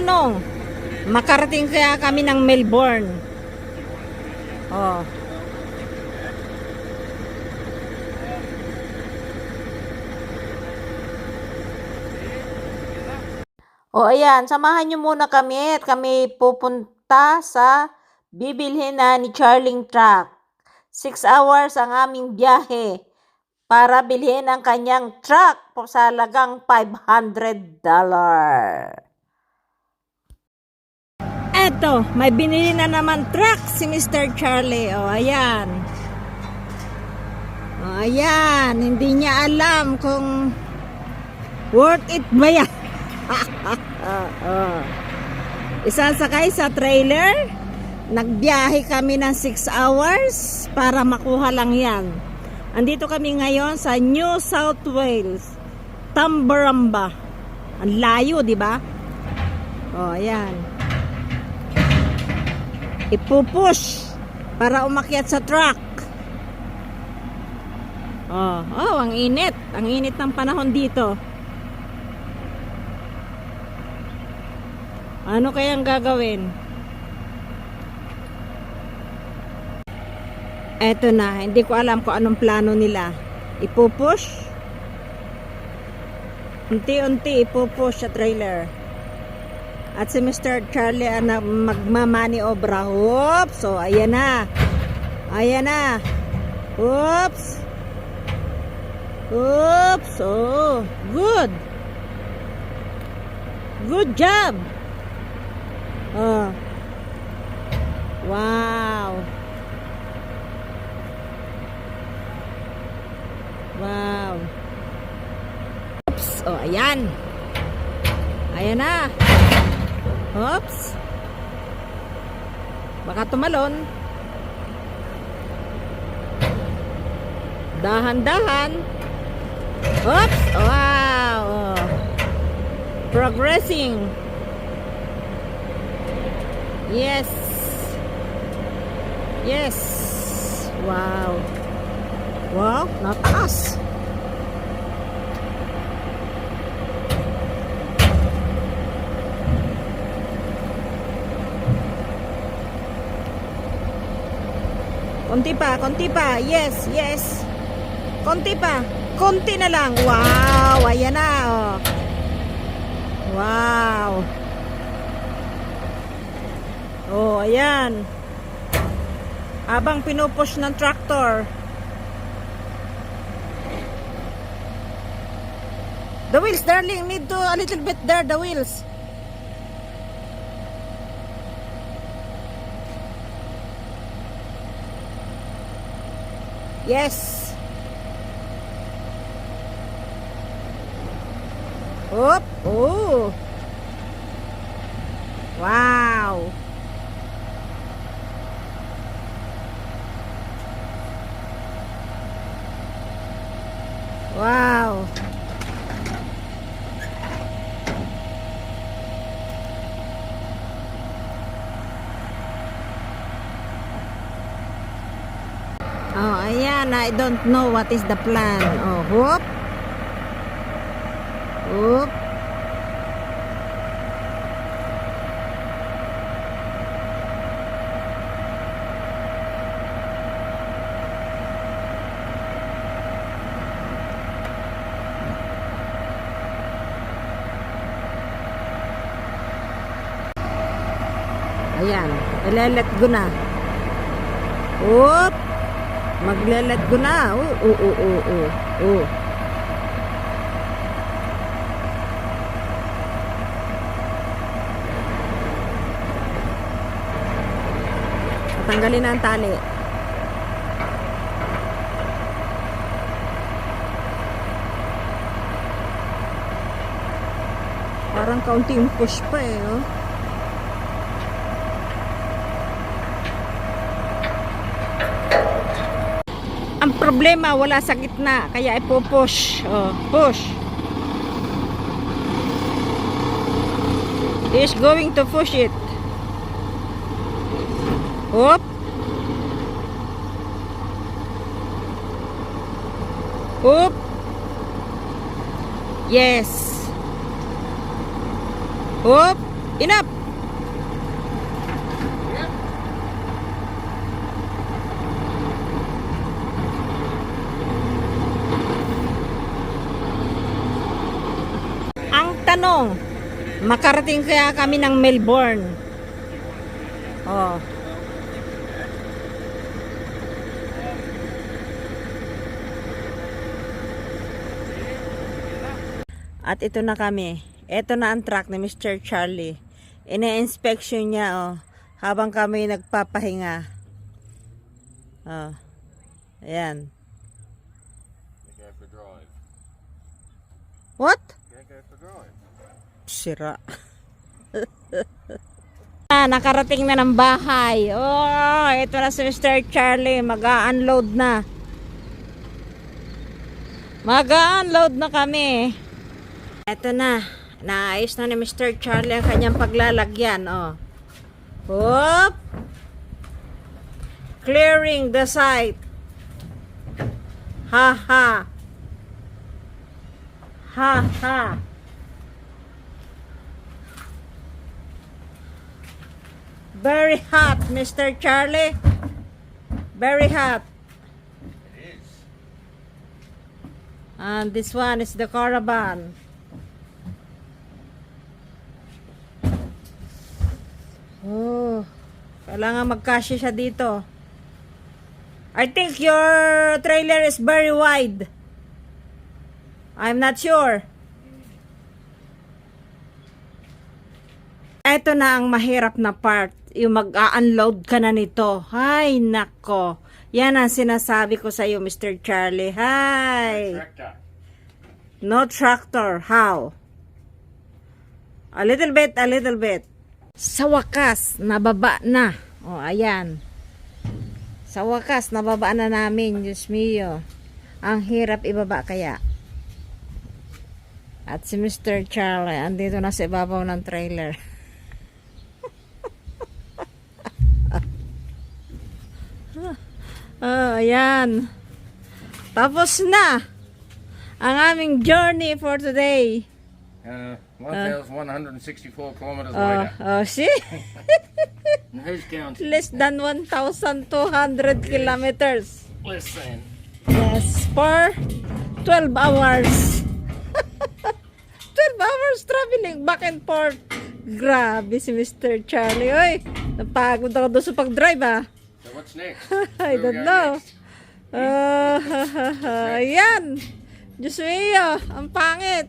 plano. Makarating kaya kami ng Melbourne. Oh. O ayan, samahan nyo muna kami at kami pupunta sa bibilhin na ni Charling Truck. Six hours ang aming biyahe para bilhin ang kanyang truck sa lagang $500. Eto, may binili na naman truck si Mr. Charlie. O, ayan. O, ayan. Hindi niya alam kung worth it ba yan. Oo. Isasakay sa trailer. Nagbiyahe kami ng 6 hours para makuha lang yan. Andito kami ngayon sa New South Wales, Tambaramba. Ang layo, di ba? Oh, ayan. Ipupush para umakyat sa truck. Oh, oh, ang init. Ang init ng panahon dito. Ano kayang gagawin? Eto na, hindi ko alam kung anong plano nila. Ipupush? Unti-unti ipupush sa trailer. At si Mr. Charlie ang magmamani obra. Oops! So, ayan na. Ayan na. Oops! Oops! Oh, good. Good job. Oh. Wow. Wow. Oops. Oh, ayan. Ayan na. Oops. Baka tumalon. Dahan-dahan. Oops. Wow. Progressing. Yes. Yes. Wow. Wow, nataas. Konti pa, konti pa. Yes, yes. Konti pa. Konti na lang. Wow, ayan na. Oh. Wow. Oh, ayan. Habang pinupush ng tractor. The wheels, darling, need to a little bit there, the wheels. Yes. Oop. Oh. Wow. Oh, ayan. I don't know what is the plan. Oh, whoop. Whoop. Ayan. Ilelet go na. Whoop. Maglelet go na. Oo, oo, oo, oo. oo. Tatanggalin na ang tali. Parang kaunting push pa eh, oh. Problema, wala sa gitna. Kaya ipo-push. Oh, push. Is going to push it. Hop. Hop. Yes. Hop. Enough! Ang tanong, makarating kaya kami ng Melbourne? Oh. At ito na kami. Ito na ang truck ni Mr. Charlie. Ine-inspection niya oh, habang kami nagpapahinga. Oh. Ayan. What? Yeah, go for a drive. Sira. ah, nakarating na ng bahay. Oh, ito na si Mr. Charlie. Mag-unload na. Mag-unload na kami. Ito na. Naayos na ni Mr. Charlie ang kanyang paglalagyan. Oh. Whoop. Clearing the site. Ha ha. Ha ha. Very hot, Mr. Charlie. Very hot. It is. And this one is the caravan. Oh, kailangan magkasya siya dito. I think your trailer is very wide. I'm not sure. Ito na ang mahirap na part. Yung mag-unload ka na nito. Ay, nako. Yan ang sinasabi ko sa iyo, Mr. Charlie. Hi. No tractor. How? A little bit, a little bit. Sa wakas, nababa na. O, ayan. Sa wakas, nababa na namin. Diyos mio. Ang hirap ibaba kaya. At si Mr. Charlie, andito na sa ibabaw ng trailer. oh, ayan. Tapos na ang aming journey for today. Uh, 1,164 kilometers Oh, later. oh, see? And who's counting? Less than 1,200 kilometers. Less than. Yes, for 12 hours. 12 hours traveling back and forth. Grabe si Mr. Charlie. Oy, napagod ako doon sa pag-drive ah. So what's next? I Where don't know. next? Uh, ayan. Diyos ang pangit.